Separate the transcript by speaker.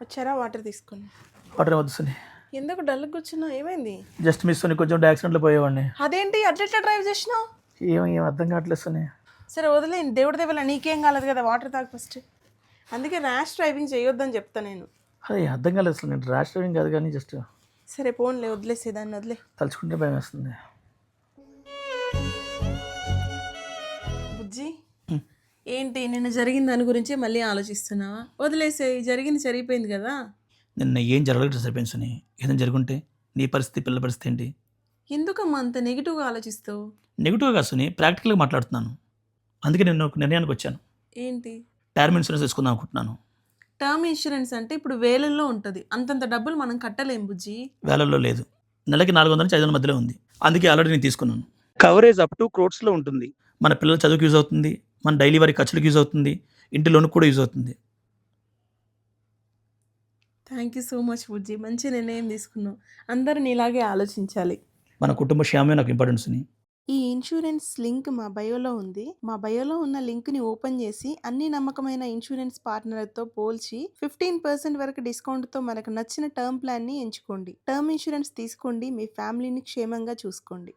Speaker 1: తెచ్చారా వాటర్ తీసుకొని.
Speaker 2: వాటర్ వద్దు సుని.
Speaker 1: ఎందుకు డల్ కూర్చున్నావు? ఏమైంది?
Speaker 2: జస్ట్ మిస్ సుని కొంచెం యాక్సిడెంట్లో పోయేవాడిని.
Speaker 1: అదేంటి? అట్లెట్లా డ్రైవ్ చేసినావు?
Speaker 2: ఏం ఏం అర్థం కావట్లేదు సుని.
Speaker 1: సరే వదిలేండి దేవుడి దేవల నీకేం కాలేదు కదా వాటర్ తాగు ఫస్ట్ అందుకే ర్యాష్ డ్రైవింగ్ చేయొద్దని చెప్తా నేను.
Speaker 2: అదే అర్థం కాలేదు అసలు నేను ర్యాష్ డ్రైవింగ్ కాదు కానీ జస్ట్
Speaker 1: సరే పోన్లే వదిలేసే దాన్ని వదిలే.
Speaker 2: తలుచుకుంటే భయం వేస్తుంది.
Speaker 1: ఏంటి నిన్న జరిగిన దాని గురించి మళ్ళీ ఆలోచిస్తున్నావా? వదిలేసే జరిగింది జరిగిపోయింది కదా?
Speaker 2: నిన్న ఏం జరగలేదు సరిపోయింది సుని. ఏదైనా జరుగుంటే నీ పరిస్థితి పిల్లల పరిస్థితి ఏంటి?
Speaker 1: ఎందుకమ్మా అంత నెగిటివ్గా ఆలోచిస్తావు?
Speaker 2: నెగిటివ్గా కాదు సుని ప్రాక్టికల్గా మాట్లాడుతున్నాను. అందుకే నేను ఒక నిర్ణయానికి వచ్చాను.
Speaker 1: ఏంటి?
Speaker 2: టర్మ్ ఇన్సూరెన్స్ తీసుకుందాం అనుకుంటున్నాను.
Speaker 1: టర్మ్ ఇన్సూరెన్స్ అంటే ఇప్పుడు వేలల్లో ఉంటుంది. అంతంత డబ్బులు మనం కట్టలేం బుజ్జి.
Speaker 2: వేలల్లో లేదు. నెలకి నాలుగు వందల నుంచి ఐదు వందల మధ్యలో ఉంది. అందుకే ఆల్రెడీ నేను తీసుకున్నాను. కవరేజ్ అప్ టు క్రోడ్స్లో ఉంటుంది. మన పిల్లల చదువుకి యూజ్ అవుతుంది. మన డైలీ వారి ఖర్చులకు యూజ్ అవుతుంది ఇంటి లోన్కి కూడా యూజ్ అవుతుంది.
Speaker 1: థ్యాంక్ యూ సో మచ్ బుజ్జి మంచి నిర్ణయం తీసుకున్నావు. అందరూ నీలాగే ఆలోచించాలి.
Speaker 2: మన కుటుంబ క్షేమమే నాకు ఇంపార్టెన్స్ అని
Speaker 1: ఈ ఇన్సూరెన్స్ లింక్ మా బయోలో ఉంది. మా బయోలో ఉన్న లింక్ని ఓపెన్ చేసి అన్ని నమ్మకమైన ఇన్సూరెన్స్ పార్ట్నర్తో పోల్చి ఫిఫ్టీన్ పర్సెంట్ వరకు డిస్కౌంట్తో మనకు నచ్చిన టర్మ్ ప్లాన్ని ఎంచుకోండి. టర్మ్ ఇన్సూరెన్స్ తీసుకోండి. మీ ఫ్యామిలీని క్షేమంగా చూసుకోండి.